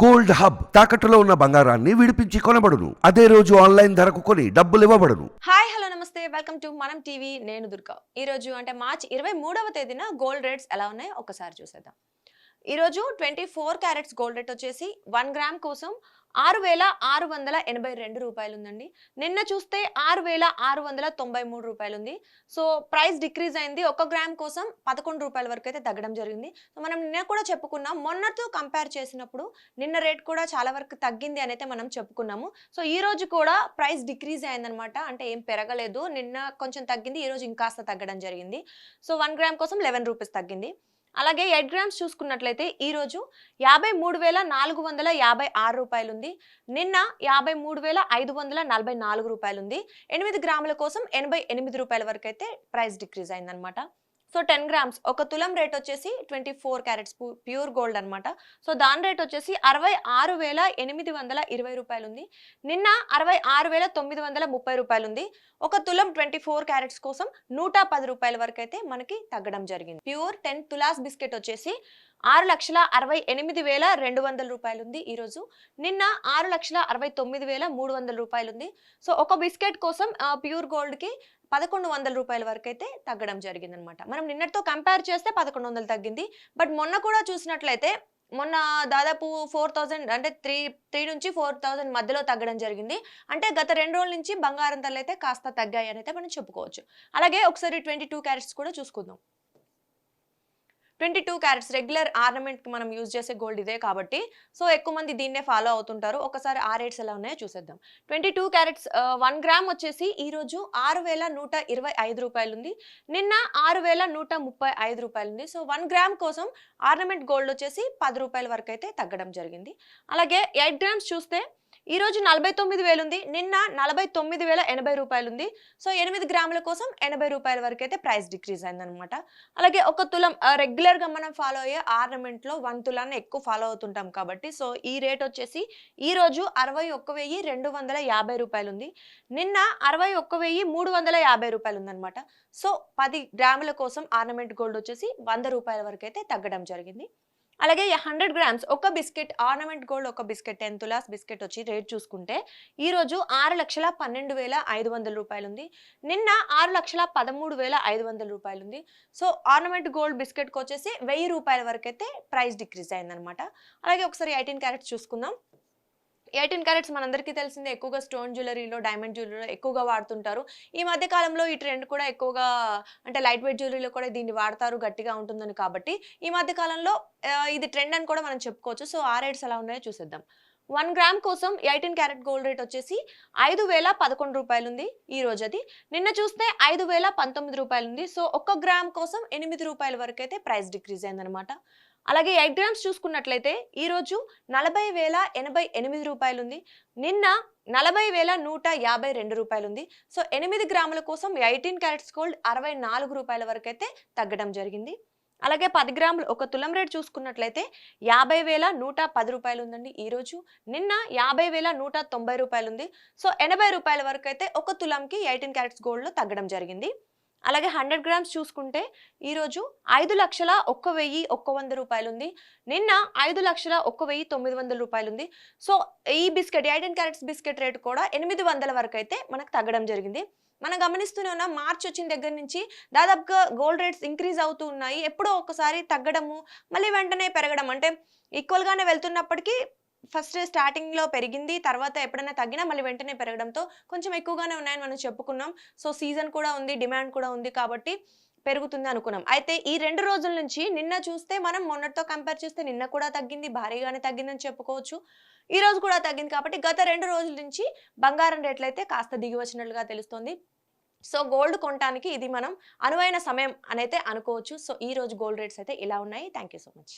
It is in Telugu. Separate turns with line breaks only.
గోల్డ్ హబ్ తాకట్టులో ఉన్న బంగారాన్ని విడిపించి కొనబడును. అదే రోజు ఆన్లైన్ ధరకు కొని డబ్బులు ఇవ్వబడును.
హాయ్ హలో నమస్తే. Welcome to Manam TV. నేను దుర్గా. ఈరోజు అంటే మార్చి ఇరవై మూడవ తేదీన గోల్డ్ రేట్స్ ఎలా ఉన్నాయో ఒకసారి చూసేద్దాం. ఈరోజు twenty four carats gold rate వచ్చేసి వన్ గ్రామ్ కోసం ఆరు వేల ఆరు వందల ఎనభై రెండు రూపాయలు ఉందండి నిన్న చూస్తే ఆరు వేల ఆరు వందల తొంభై మూడు రూపాయలు ఉంది సో ప్రైస్ డిక్రీజ్ అయింది. ఒక గ్రామ్ కోసం పదకొండు రూపాయల వరకు అయితే తగ్గడం జరిగింది. సో మనం నిన్న కూడా చెప్పుకున్నాం మొన్నతో కంపేర్ చేసినప్పుడు నిన్న రేట్ కూడా చాలా వరకు తగ్గింది అని అయితే మనం చెప్పుకున్నాము. సో ఈ రోజు కూడా ప్రైస్ డిక్రీజ్ అయిందనమాట అంటే ఏం పెరగలేదు. నిన్న కొంచెం తగ్గింది ఈ రోజు ఇంకాస్త తగ్గడం జరిగింది. సో వన్ గ్రామ్ కోసం లెవెన్ రూపీస్ తగ్గింది. అలాగే ఎయిట్ గ్రామ్స్ చూసుకున్నట్లయితే ఈరోజు యాభై మూడు వేల నాలుగు వందల యాభై ఆరు రూపాయలు ఉంది నిన్న యాభై మూడు వేల ఐదు వందల నలభై నాలుగు రూపాయలు ఉంది ఎనిమిది గ్రాముల కోసం ఎనభై ఎనిమిది రూపాయల వరకు అయితే ప్రైస్ డిక్రీజ్ అయిందనమాట సో టెన్ గ్రామ్స్. ఒక తులం రేట్ వచ్చేసి twenty four carats. Pure gold అనమాట సో దాని రేట్ వచ్చేసి అరవై ఆరు వేల ఎనిమిది వందల ఇరవై రూపాయలు ఉంది నిన్న అరవై ఆరు వేల తొమ్మిది వందల ముప్పై రూపాయలు ఉంది ఒక తులం ట్వంటీ ఫోర్ క్యారెట్స్ కోసం నూట పది రూపాయల వరకు అయితే మనకి తగ్గడం జరిగింది. ప్యూర్ టెన్ తులాస్ బిస్కెట్ వచ్చేసి ఆరు లక్షల అరవై ఎనిమిది వేల రెండు వందల రూపాయలు ఉంది ఈరోజు. నిన్న ఆరు లక్షల అరవై తొమ్మిది వేల మూడు వందల రూపాయలు ఉంది సో ఒక బిస్కెట్ కోసం ప్యూర్ గోల్డ్కి పదకొండు వందల రూపాయల వరకు అయితే తగ్గడం జరిగింది అనమాట మనం నిన్నటితో కంపేర్ చేస్తే పదకొండు వందలు తగ్గింది. బట్ మొన్న కూడా చూసినట్లయితే మొన్న దాదాపు ఫోర్ థౌజండ్ అంటే త్రీ త్రీ నుంచి ఫోర్ థౌజండ్ మధ్యలో తగ్గడం జరిగింది. అంటే గత రెండు రోజుల నుంచి బంగారం ధరలు అయితే కాస్త తగ్గాయి అని అయితే మనం చెప్పుకోవచ్చు. అలాగే ఒకసారి ట్వంటీ టూ క్యారెట్స్ కూడా చూసుకుందాం. ట్వంటీ టూ క్యారెట్స్ రెగ్యులర్ ఆర్నమెంట్కి మనం యూజ్ చేసే గోల్డ్ ఇదే కాబట్టి సో ఎక్కువ మంది దీన్నే ఫాలో అవుతుంటారు. ఒకసారి ఆ రేట్స్ ఎలా ఉన్నాయో చూసేద్దాం. Twenty two carats one gram వచ్చేసి ఈరోజు ఆరు వేల నూట ఇరవై ఐదు రూపాయలు ఉంది నిన్న ఆరు వేల నూట ముప్పై ఐదు రూపాయలు ఉంది సో వన్ గ్రామ్ కోసం ఆర్నమెంట్ గోల్డ్ వచ్చేసి పది రూపాయల వరకు అయితే తగ్గడం జరిగింది. అలాగే ఎయిట్ గ్రామ్స్ చూస్తే ఈ రోజు నలభై తొమ్మిది వేలు ఉంది నిన్న నలభై తొమ్మిది వేల ఎనభై రూపాయలు ఉంది సో ఎనిమిది గ్రాముల కోసం ఎనభై రూపాయల వరకు అయితే ప్రైస్ డిక్రీజ్ అయిందనమాట అలాగే ఒక తులం రెగ్యులర్గా మనం ఫాలో అయ్యే ఆర్నమెంట్లో వన్ తులాన్ని ఎక్కువ ఫాలో అవుతుంటాం కాబట్టి సో ఈ రేట్ వచ్చేసి ఈ రోజు అరవై ఒక్క వెయ్యి రెండు వందల యాభై రూపాయలు ఉంది నిన్న అరవై ఒక్క వెయ్యి మూడు వందల యాభై రూపాయలు ఉందన్నమాట సో పది గ్రాముల కోసం ఆర్నమెంట్ గోల్డ్ వచ్చేసి వంద రూపాయల వరకు అయితే తగ్గడం జరిగింది. అలాగే హండ్రెడ్ గ్రామ్స్ ఒక బిస్కెట్ ఆర్నమెంట్ గోల్డ్ ఒక బిస్కెట్ టెన్ తులాస్ బిస్కెట్ వచ్చి రేట్ చూసుకుంటే ఈరోజు ఆరు లక్షల పన్నెండు వేల ఐదు వందల రూపాయలు ఉంది నిన్న ఆరు లక్షల పదమూడు వేల ఐదు వందల రూపాయలు ఉంది సో ఆర్నమెంట్ గోల్డ్ బిస్కెట్కి వచ్చేసి వెయ్యి రూపాయల వరకు అయితే ప్రైస్ డిక్రీజ్ అయిందనమాట అలాగే ఒకసారి ఎయిటీన్ క్యారెట్స్ చూసుకుందాం. ఎయిటీన్ క్యారెట్స్ మనందరికీ తెలిసిందే ఎక్కువగా స్టోన్ జ్యువెలరీలో డైమండ్ జ్యువెలరీలో ఎక్కువగా వాడుతుంటారు. ఈ మధ్య కాలంలో ఈ ట్రెండ్ కూడా ఎక్కువగా అంటే లైట్ వెయిట్ జ్యువెలరీలో కూడా దీన్ని వాడతారు గట్టిగా ఉంటుందని కాబట్టి ఈ మధ్య కాలంలో ఇది ట్రెండ్ అని కూడా మనం చెప్పుకోవచ్చు. సో ఆ రేట్స్ ఎలా ఉన్నాయో చూసేద్దాం. వన్ గ్రామ్ కోసం ఎయిటీన్ క్యారెట్ గోల్డ్ రేట్ వచ్చేసి ఐదు వేల పదకొండు రూపాయలు ఉంది ఈ రోజు అది నిన్న చూస్తే ఐదు వేల పంతొమ్మిది రూపాయలు ఉంది సో ఒక్క గ్రామ్ కోసం ఎనిమిది రూపాయల వరకు అయితే ప్రైస్ డిక్రీజ్ అయిందనమాట అలాగే ఎయిట్ గ్రామ్స్ చూసుకున్నట్లయితే ఈరోజు నలభై వేల ఎనభై ఎనిమిది రూపాయలు ఉంది నిన్న నలభై వేల నూట యాభై రెండు రూపాయలు ఉంది సో ఎనిమిది గ్రాముల కోసం ఎయిటీన్ క్యారెట్స్ గోల్డ్ అరవై నాలుగు రూపాయల వరకు అయితే తగ్గడం జరిగింది. అలాగే పది గ్రాములు ఒక తులం రేట్ చూసుకున్నట్లయితే యాభై వేల నూట పది రూపాయలు ఉందండి ఈరోజు. నిన్న యాభై వేల నూట తొంభై రూపాయలు ఉంది సో ఎనభై రూపాయల వరకు అయితే ఒక తులంకి ఎయిటీన్ క్యారెట్స్ గోల్డ్లో తగ్గడం జరిగింది. అలాగే హండ్రెడ్ గ్రామ్స్ చూసుకుంటే ఈరోజు ఐదు లక్షల ఒక్క వెయ్యి ఒక్క వంద రూపాయలు ఉంది నిన్న ఐదు లక్షల ఒక్క వెయ్యి తొమ్మిది వందల రూపాయలు ఉంది సో ఈ biscuit eighteen carats biscuit rate కూడా ఎనిమిది వందల వరకు అయితే మనకు తగ్గడం జరిగింది. మనం గమనిస్తూనే ఉన్నాం మార్చ్ వచ్చిన దగ్గర నుంచి దాదాపుగా గోల్డ్ రేట్స్ ఇంక్రీజ్ అవుతూ ఉన్నాయి. ఎప్పుడో ఒకసారి తగ్గడము మళ్ళీ వెంటనే పెరగడం. అంటే ఈక్వల్గానే వెళ్తున్నప్పటికీ ఫస్ట్ స్టార్టింగ్లో పెరిగింది తర్వాత ఎప్పుడైనా తగ్గినా మళ్ళీ వెంటనే పెరగడంతో కొంచెం ఎక్కువగానే ఉన్నాయని మనం చెప్పుకున్నాం. సో సీజన్ కూడా ఉంది డిమాండ్ కూడా ఉంది కాబట్టి పెరుగుతుంది అనుకున్నాం. అయితే ఈ రెండు రోజుల నుంచి నిన్న చూస్తే మనం మొన్నటితో కంపేర్ చేస్తే నిన్న కూడా తగ్గింది భారీగానే తగ్గిందని చెప్పుకోవచ్చు. ఈ రోజు కూడా తగ్గింది కాబట్టి గత రెండు రోజుల నుంచి బంగారం రేట్లు అయితే కాస్త దిగి వచ్చినట్లుగా తెలుస్తోంది. సో గోల్డ్ కొనడానికి ఇది మనం అనువైన సమయం అనైతే అనుకోవచ్చు. సో ఈ రోజు గోల్డ్ రేట్స్ అయితే ఇలా ఉన్నాయి. Thank you so much.